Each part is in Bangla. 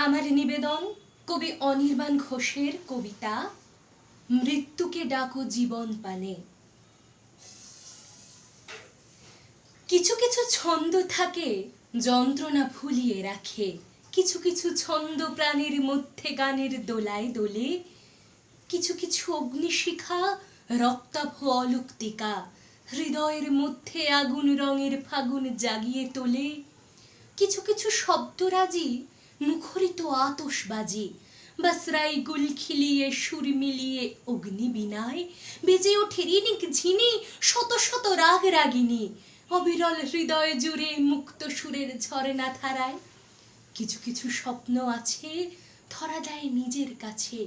আমার নিবেদন, কবি অনির্বাণ ঘোষের কবিতা, মৃত্যুকে ডাকো জীবন পানে। কিছু কিছু ছন্দ থাকে, যন্ত্রণা ভুলিয়ে রাখে। কিছু কিছু ছন্দ প্রাণের মধ্যে গানের দোলায় দোলে। কিছু কিছু অগ্নিশিখা, রক্তাভ অলুক্তিকা। হৃদয়ের মধ্যে আগুন রঙের ফাগুন জাগিয়ে তোলে। কিছু কিছু শব্দরাজি মুখরিত আতসবাজি বাসরাই গুল খিলিয়ে, সুর মিলিয়ে, অগ্নি বিনায়, বেজে ওঠে রিনিক ঝিনি, শত শত রাগ রাগিনী, অবিরল হৃদয় জুড়ে মুক্ত সুরের ঝরনা ধারায়। কিছু কিছু স্বপ্ন আছে, ধরা দেয় নিজের কাছে।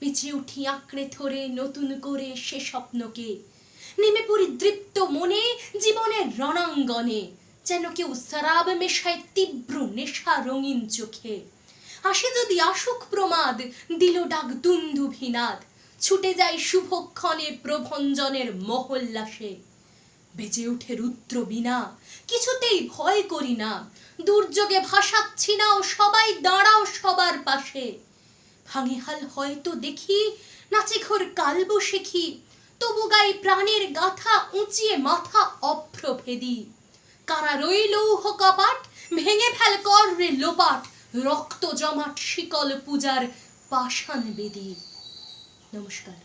বেঁচে উঠি আঁকড়ে ধরে নতুন করে সে স্বপ্নকে। নেমে পড়ি দৃপ্ত মনে, জীবনের রণাঙ্গনে। যেন কেউ সারাব মেশায় তীব্র নেশা রঙিন চোখে। আসে যদি আসুক প্রমাদ, দিল ডাক দুন্দুভিনাদ ছুটে যায় শুভক্ষণে প্রভঞ্জনের মহল্লাসে। বেজে ওঠে রুদ্র বিনা কিছুতেই ভয় করি না। দুর্যোগে ভাসাচ্ছি না ও সবাই দাঁড়াও সবার পাশে। ভাঙে হাল হয়তো দেখি, নাচে ঘোর কালব শেখি, তবু গাই প্রাণের গাথা, উঁচিয়ে মাথা অভ্রভেদী। কারা রইল লৌহ কপাট, ভেঙে ফেল কর রে লোপাট, রক্ত জমাট শিকল পূজার পাষাণ বেদী। নমস্কার।